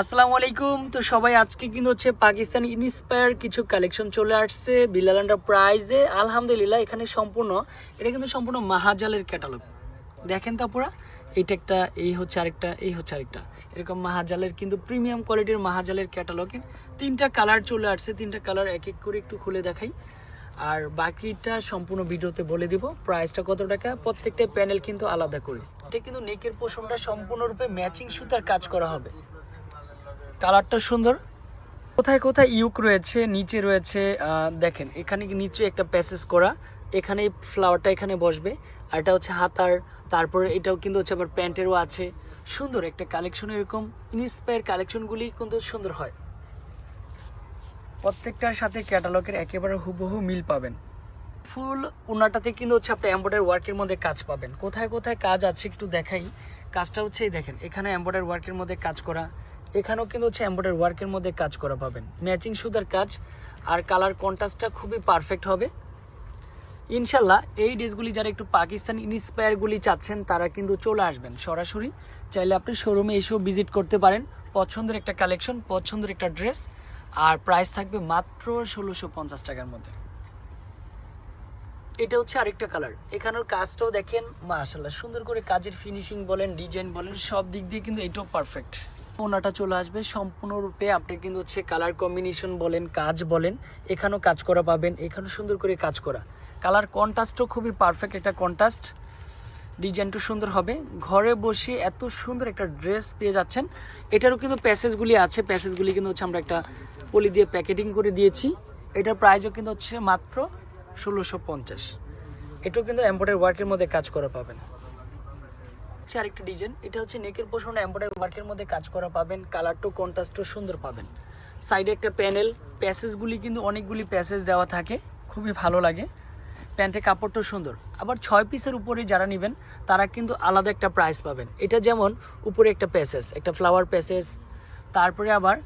আসসালামু আলাইকুম। তো সবাই, আজকে কিন্তু হচ্ছে পাকিস্তান ইন্সপায়ার কিছু কালেকশন চলে আসছে বিলাল প্রাইজে আলহামদুলিল্লাহ, এখানে সম্পূর্ণ, এটা কিন্তু সম্পূর্ণ মাহাজালের ক্যাটালগ দেখেন তারপরা এইটা একটা, এই হচ্ছে আরেকটা, এই হচ্ছে আরেকটা। এরকম মাহাজালের কিন্তু প্রিমিয়াম কোয়ালিটির মাহাজালের ক্যাটালগে তিনটা কালার চলে আসছে। তিনটা কালার এক এক করে একটু খুলে দেখাই। আর বাকিটা সম্পূর্ণ ভিডিওতে বলে দিব প্রাইসটা কত টাকা? প্রত্যেকটা প্যানেল কিন্তু আলাদা করে। এটা কিন্তু নেকের পোষণটা সম্পূর্ণরূপে ম্যাচিং সুতার কাজ করা হবে। কালারটা সুন্দর। কোথায় কোথায় ইউক রয়েছে, নিচে রয়েছে দেখেন, এখানে নিচে একটা প্যাসেজ করা, এখানে ফ্লাওয়ারটা এখানে বসবে, আর এটা হচ্ছে হাতার, তারপরে এটাও কিন্তু হচ্ছে আবার প্যান্টেরও আছে। সুন্দর একটা কালেকশন এরকম, ইনস্পায়ার কালেকশনগুলি কিন্তু সুন্দর হয়। প্রত্যেকটার সাথে ক্যাটালগের একেবারে হুবহু মিল পাবেন। ফুল ওনাটাতে কিন্তু হচ্ছে আপনি এম্বয়ডারি ওয়ার্কের মধ্যে কাজ পাবেন। কোথায় কোথায় কাজ আছে একটু দেখাই। কাজটা হচ্ছে দেখেন, এখানে এম্বয়ডারি ওয়ার্কের মধ্যে কাজ করা এখানেও কিন্তু হচ্ছে এম্বয়ডারি ওয়ার্কের মধ্যে কাজ করা পাবেন। ম্যাচিং সুতার কাজ আর কালার কন্ট্রাস্টটা খুবই পারফেক্ট হবে। ইনশাল্লাহ এই ড্রেসগুলি যারা একটু পাকিস্তান ইন্সপায়ারগুলি চাচ্ছেন, তারা কিন্তু চলে আসবেন সরাসরি। চাইলে আপনি শোরুমে এসেও ভিজিট করতে পারেন। পছন্দের একটা কালেকশন পছন্দের একটা ড্রেস আর প্রাইস থাকবে মাত্র ষোলোশো পঞ্চাশ টাকার মধ্যে। এটা হচ্ছে আরেকটা কালার এখানের কাজটাও দেখেন, মাশাল্লাহ, সুন্দর করে কাজের ফিনিশিং বলেন ডিজাইন বলেন, সব দিক দিয়ে কিন্তু এটাও পারফেক্ট ওনাটা চলে আসবে। সম্পূর্ণরূপে আপনি কিন্তু হচ্ছে কালার কম্বিনেশন বলেন, কাজ বলেন, এখানেও কাজ করা পাবেন, এখানেও সুন্দর করে কাজ করা। কালার কন্ট্রাস্টও খুবই পারফেক্ট একটা কন্ট্রাস্ট ডিজাইনটা সুন্দর হবে। ঘরে বসে এত সুন্দর একটা ড্রেস পেয়ে যাচ্ছেন। এটারও কিন্তু প্যাসেজগুলি আছে। প্যাসেজগুলি কিন্তু হচ্ছে আমরা একটা পলি দিয়ে প্যাকেটিং করে দিয়েছি। এটার প্রাইসও কিন্তু হচ্ছে মাত্র ষোলোশো পঞ্চাশ। এটাও কিন্তু এম্বয়ডারি ওয়ার্কের মধ্যে কাজ করা পাবেন। হচ্ছে আরেকটা ডিজাইন। এটা হচ্ছে নেকের পোষণ এম্বয়ডারি ওয়ার্কের মধ্যে কাজ করা পাবেন কালারটাও কন্ট্রাস্টও সুন্দর পাবেন। সাইডে একটা প্যানেল, প্যাসেজগুলি কিন্তু অনেকগুলি প্যাসেজ দেওয়া থাকে, খুবই ভালো লাগে। প্যান্টের কাপড়টাও সুন্দর। আবার ছয় পিসের উপরে যারা নেবেন, তারা কিন্তু আলাদা একটা প্রাইস পাবেন। এটা যেমন উপরে একটা প্যাসেজ, একটা ফ্লাওয়ার প্যাসেজ, তারপরে আবার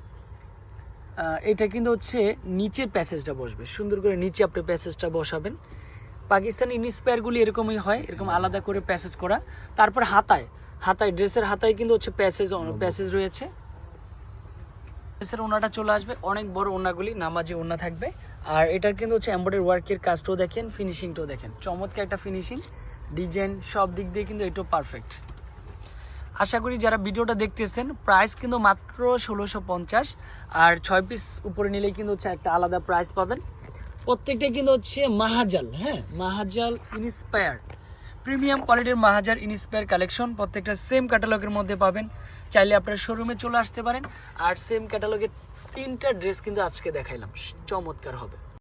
এটা কিন্তু হচ্ছে নিচের প্যাসেজটা বসবে। সুন্দর করে নিচে আপনি প্যাসেজটা বসাবেন। পাকিস্তানি ইনস্পায়ারগুলি এরকমই হয়, এরকম আলাদা করে প্যাসেজ করা। তারপর হাতায় হাতায়, ড্রেসের হাতায় কিন্তু হচ্ছে প্যাসেজ প্যাসেজ রয়েছে। ড্রেসের ওনাটা চলে আসবে, অনেক বড় ওনাগুলি, নামাজি ওনা থাকবে। আর এটার কিন্তু হচ্ছে এম্বয়ডারি ওয়ার্কের কাজটাও দেখেন ফিনিশিংটাও দেখেন। চমৎকার একটা ফিনিশিং ডিজাইন সব দিক দিয়ে কিন্তু এটাও পারফেক্ট আশা করি যারা ভিডিওটা দেখতেছেন প্রাইস কিন্তু মাত্র ষোলোশো পঞ্চাশ, আর ছয় পিস উপরে নিলেই কিন্তু হচ্ছে একটা আলাদা প্রাইস পাবেন। প্রত্যেকটা কিন্তু হচ্ছে মাহাজাল হ্যাঁ? মাহাজাল ইনস্পায়ার প্রিমিয়াম কোয়ালিটির মাহাজার ইনস্পায়ার কালেকশন প্রত্যেকটা সেম ক্যাটালগের মধ্যে পাবেন। চাইলে আপনারা শোরুমে চলে আসতে পারেন। আর সেম ক্যাটালগের তিনটা ড্রেস কিন্তু আজকে দেখাইলাম। চমৎকার হবে।